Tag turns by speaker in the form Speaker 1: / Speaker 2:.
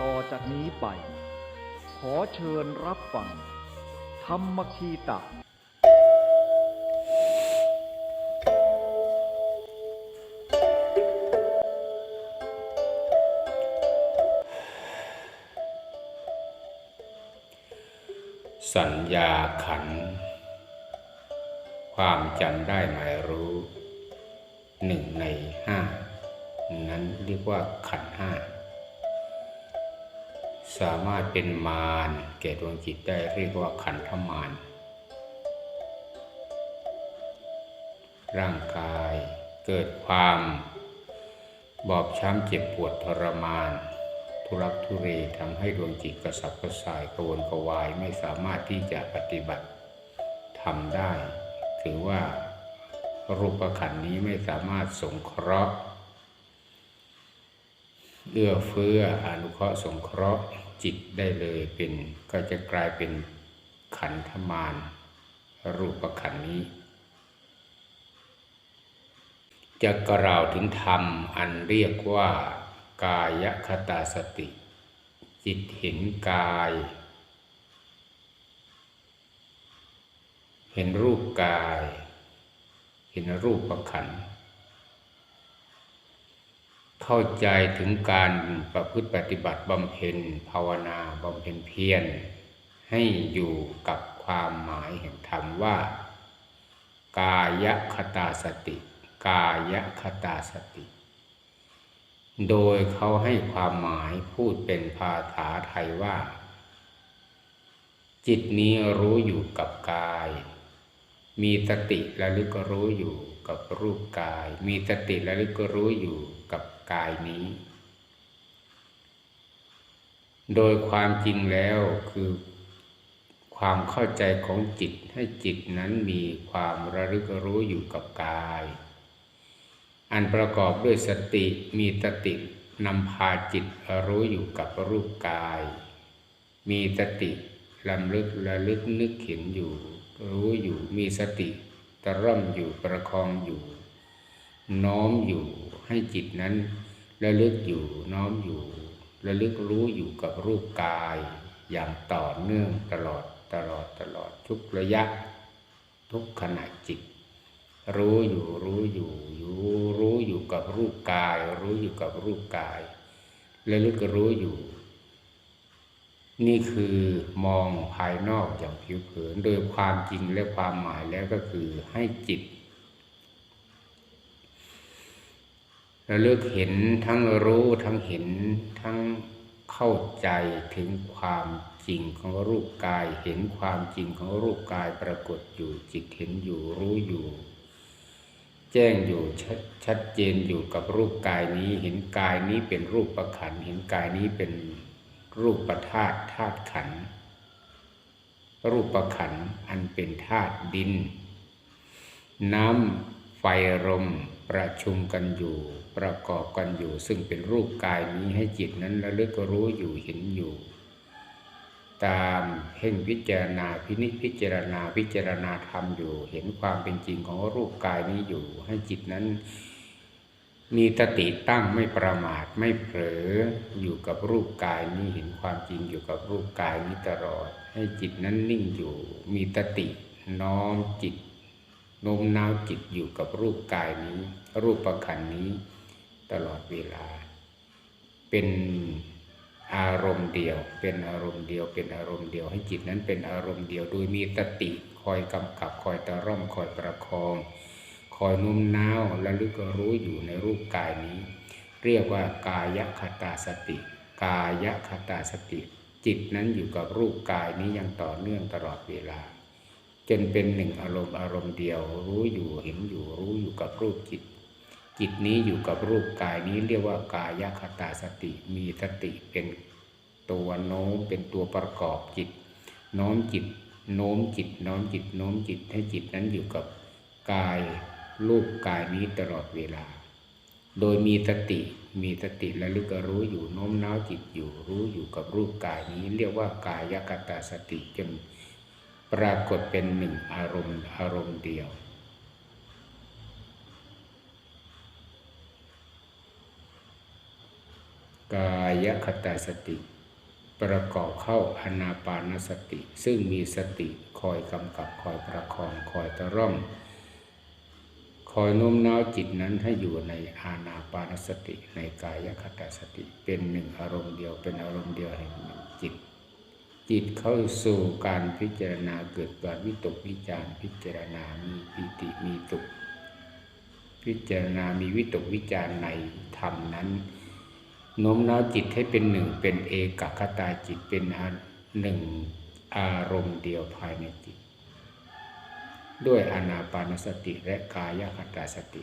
Speaker 1: ต่อจากนี้ไป ขอเชิญรับฟัง ธรรมคีตะ
Speaker 2: สัญญาขัน ความจำได้หมายรู้หนึ่งในห้านั้นเรียกว่าขันห้า สามารถเป็นมารแก่ดวงจิตได้เรียกว่าขันธมารร่างกายเกิดความบอบช้ำเจ็บปวดทรมาน ทุรักทุเรทำให้ดวงจิตกระสับกระส่ายกระวนกระวายไม่สามารถที่จะปฏิบัติทำได้ ถือว่ารูปขันธ์นี้ไม่สามารถสงเคราะห์เอื้อเฟื้ออนุเคราะห์สงเคราะห์ จิตได้เลยเป็นก็จะกลายเป็นขันธมารรูปขันธ์นี้ จะกล่าวถึงธรรมอันเรียกว่ากายคตาสติ จิตเห็นกาย เห็นรูปกาย เห็นรูปประขันธ์ เข้าใจถึงการประพฤติปฏิบัติบำเพ็ญภาวนาบำเพ็ญเพียรให้อยู่กับความหมายแห่งธรรมว่า กายคตาสติ กายคตาสติ โดยเขาให้ความหมายพูดเป็นภาษาไทยว่า จิตนี้รู้อยู่กับกาย มีสติระลึกรู้อยู่กับรูปกาย มีสติระลึกรู้อยู่กับกายนี้ โดยความจริงแล้วคือความเข้าใจของจิตให้จิตนั้นมีความระลึกรู้อยู่กับกาย อันประกอบด้วยสติมีสตินำพาจิตรู้อยู่กับรูปกาย มีสติลำลึกระลึกนึกเห็นอยู่ รู้อยู่มีสติตะร่อมอยู่ประคองอยู่ น้อมอยู่ให้จิตนั้นระลึกอยู่น้อมอยู่ระลึกรู้อยู่กับรูปกาย อย่างต่อเนื่องตลอดตลอดตลอดทุกระยะ ทุกขณะจิต รู้อยู่รู้อยู่อยู่รู้อยู่กับรูปกาย รู้อยู่กับรูปกายระลึกรู้อยู่ นี่คือมองภายนอกอย่างผิวเผิน โดยความจริงและความหมายแล้วก็คือให้จิตระลึกเห็นทั้งรู้ทั้งเห็นทั้งเข้าใจถึงความจริงของรูปกาย เห็นความจริงของรูปกายปรากฏอยู่จิตเห็นอยู่รู้อยู่ แจ้งอยู่ชัดชัดเจนอยู่กับรูปกายนี้ เห็นกายนี้เป็นรูปประขันเห็นกายนี้เป็น รูปประธาตุธาตุขัน รูปประขันอันเป็นธาตุดิน น้ำไฟลมประชุมกันอยู่ ประกอบกันอยู่ ซึ่งเป็นรูปกายนี้ให้จิตนั้นระลึกรู้อยู่เห็นอยู่ ตามเพ่งพิจารณาพินิจพิจารณาพิจารณาธรรมอยู่ เห็นความเป็นจริงของรูปกายนี้อยู่ ให้จิตนั้น มีตติตั้งไม่ประมาทไม่เผลออยู่กับรูปกายนี้เห็นความจริงอยู่กับรูปกายนี้ตลอด ให้จิตนั้นนิ่งอยู่ มีตติน้อมจิตโน้มน้าวจิตอยู่กับรูปกายนี้ รูปประคันนี้ตลอดเวลา เป็นอารมณ์เดียว เป็นอารมณ์เดียว เป็นอารมณ์เดียว ให้จิตนั้นเป็นอารมณ์เดียว โดยมีตติคอยกำกับคอยตะร่อมคอยประคอง อยนุ่มน้าวและลึกรู้อยู่ในรูปกายนี้ เรียกว่ากายคตาสติ กายคตาสติ จิตนั้นอยู่กับรูปกายนี้อย่างต่อเนื่องตลอดเวลา จนเป็นหนึ่งอารมณ์อารมณ์เดียว รู้อยู่เห็นอยู่รู้อยู่กับรูปจิต จิตนี้อยู่กับรูปกายนี้เรียกว่ากายคตาสติ มีสติเป็นตัวโน้มเป็นตัวประกอบจิต โน้มจิต โน้มจิต โน้มจิต โน้มจิตให้จิตนั้นอยู่กับกาย รูปกายนี้ตลอดเวลา โดยมีสติ มีสติและลึกรู้อยู่โน้มน้าวจิตอยู่รู้อยู่กับรูปกายนี้ เรียกว่ากายคตาสติจนปรากฏเป็นหนึ่งอารมณ์อารมณ์เดียว กายคตาสติ ประกอบเข้าอนาปานสติ ซึ่งมีสติคอยกำกับคอยประคองคอยตะร่อม คอยโน้มน้าวจิตนั้นให้อยู่ในอานาปานสติ ในกายคตาสติ เป็นหนึ่งอารมณ์เดียวเป็นอารมณ์เดียวแห่งจิต จิตเข้าสู่การพิจารณาเกิดการวิตกวิจารพิจารณามีปิติมีตุก พิจารณามีวิตกวิจารในธรรมนั้นโน้มน้าวจิตให้เป็นหนึ่งเป็นเอกคตาจิตเป็นหนึ่งอารมณ์เดียวภายในจิต ด้วยอานาปานสติและกายคตาสติ